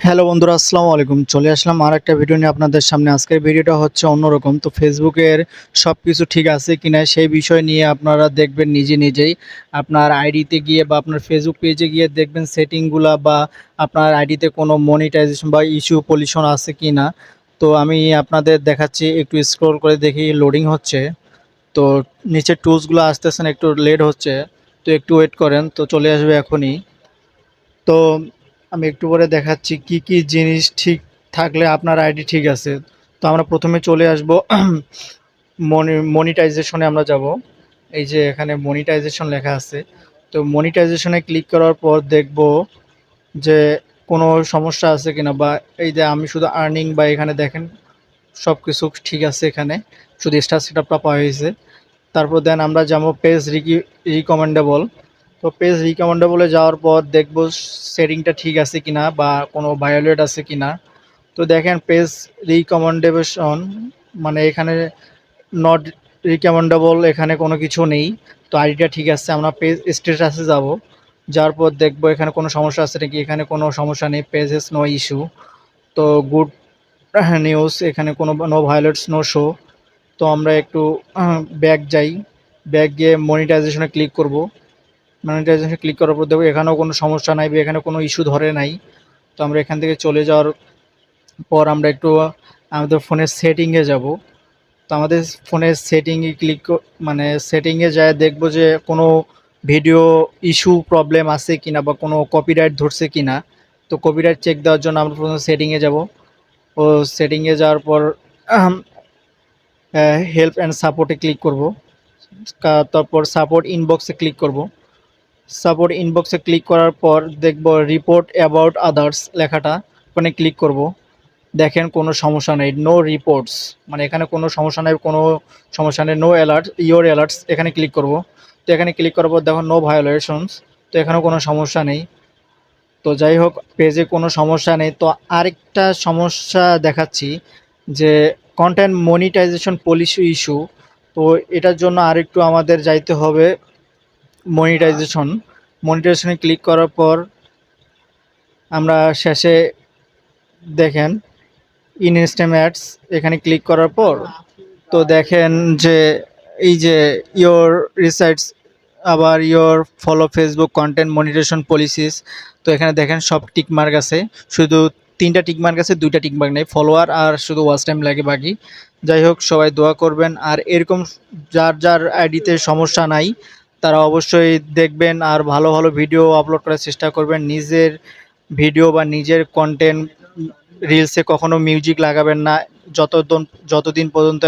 Hello বন্ধুরা, আসসালামু আলাইকুম। চলে আসলাম আর একটা ভিডিও নিয়ে আপনাদের সামনে। আজকের ভিডিওটা হচ্ছে অন্যরকম। তো ফেসবুকের সব কিছু ঠিক আছে কিনা সেই বিষয় নিয়ে আপনারা দেখবেন নিজে নিজেই। আপনার আইডিতে গিয়ে বা আপনার ফেসবুক পেজে গিয়ে দেখবেন সেটিংগুলা বা আপনার আইডিতে কোনো মনিটাইজেশন বা ইস্যু পলিউশন আছে কি না তো আমি আপনাদের দেখাচ্ছি, একটু স্ক্রল করে দেখি লোডিং হচ্ছে। তো নিচে টুলসগুলো আসতেছেন একটু লেট হচ্ছে। তো একটু ওয়েট করেন। তো চলে আসবে এখনই। তো আমি একটু পরে দেখাচ্ছি কি কি জিনিস ঠিক থাকলে আপনার আইডি ঠিক আছে। তো আমরা প্রথমে চলে আসব। মনি মনিটাইজেশনে আমরা যাব। এই যে এখানে মনিটাইজেশন লেখা আছে। তো মনিটাইজেশনে ক্লিক করার পর দেখব যে কোনো সমস্যা আছে কিনা বা এই যে আমি শুধু আর্নিং বা এখানে দেখেন সব কিছু ঠিক আছে এখানে। শুধু স্টার সেট আপটা পাওয়া হয়েছে তারপর দেন আমরা যাব পেজ রিকি রিকমেন্ডেবল তো পেজ রিকমেন্ডেবলে যাওয়ার পর দেখব সেটিংটা ঠিক আছে কিনা বা কোনো ভায়োলেট আছে কিনা। তো দেখেন পেজ রিকমেন্ডেশন মানে এখানে নট রিকমেন্ডেবল এখানে কোনো কিছু নেই। তো আইডিটা ঠিক আছে, আমরা পেজ স্ট্যাটাসে যাব। যাওয়ার পর দেখব এখানে কোনো সমস্যা আছে নাকি, এখানে কোনো সমস্যা নেই পেজেস নো ইস্যু তো গুড নিউজ এখানে কোনো নো ভায়োলেটস নো শো তো আমরা একটু ব্যাক যাই। ব্যাক গিয়ে মনিটাইজেশনে ক্লিক করব। মনিটাইজেশনে ক্লিক করার পর দেখো এখানেও কোনো সমস্যা নাই বা এখানে কোনো ইস্যু ধরে নাই। তো আমরা এখান থেকে চলে যাওয়ার পর আমরা একটু, আমাদের ফোনের সেটিংয়ে যাব। তো আমাদের ফোনের সেটিংয়ে ক্লিক মানে সেটিংয়ে যায়, দেখব যে কোনো ভিডিও ইস্যু প্রবলেম আছে কিনা বা কোনো কপিরাইট ধরছে কিনা। তো কপিরাইট চেক দেওয়ার জন্য আমরা প্রথমে সেটিংয়ে যাব। ও সেটিংয়ে যাওয়ার পর হেল্প অ্যান্ড সাপোর্টে ক্লিক করব। তারপর সাপোর্ট ইনবক্সে ক্লিক করব। সাপোর্ট ইনবক্সে ক্লিক করার পর দেখব রিপোর্ট অ্যাবাউট আদার্স লেখাটা। ওখানে ক্লিক করব। দেখেন কোনো সমস্যা নেই। নো রিপোর্টস মানে এখানে কোনো সমস্যা নেই, কোনো সমস্যা নেই। নো অ্যালার্ট ইওর অ্যালার্টস এখানে ক্লিক করব। তো এখানে ক্লিক করার পর দেখো নো ভায়োলেশনস তো এখানেও কোনো সমস্যা নেই। তো যাই হোক পেজে কোনো সমস্যা নেই। তো আরেকটা সমস্যা দেখাচ্ছি যে কন্টেন্ট মনিটাইজেশন পলিসি ইস্যু তো এটার জন্য আরেকটু আমাদের যাইতে হবে। মনিটাইজেশন মনিটাইজেশনে ক্লিক করার পর আমরা শেষে দেখেন ইন ইনস্টাম অ্যাডস এখানে ক্লিক করার পর তো দেখেন যে এই যে ইয়োর রিসার্চ আবার your follow Facebook content monetisation policies তো এখানে দেখেন সব টিক মার্ক আছে। শুধু তিনটা টিক মার্ক আছে, দুইটা টিক মার্ক নেই ফলোয়ার আর শুধু ওয়াচ টাইম লাগে বাকি। যাই হোক, সবাই দোয়া করবেন। আর এরকম যার যার আইডিতে সমস্যা নাই তারা অবশ্যই দেখবেন আর ভালো ভালো ভিডিও আপলোড করার চেষ্টা করবেন। নিজের ভিডিও বা নিজের কন্টেন্ট রিলসে কখনো মিউজিক লাগাবেন না। যতদিন যতদিন পর্যন্ত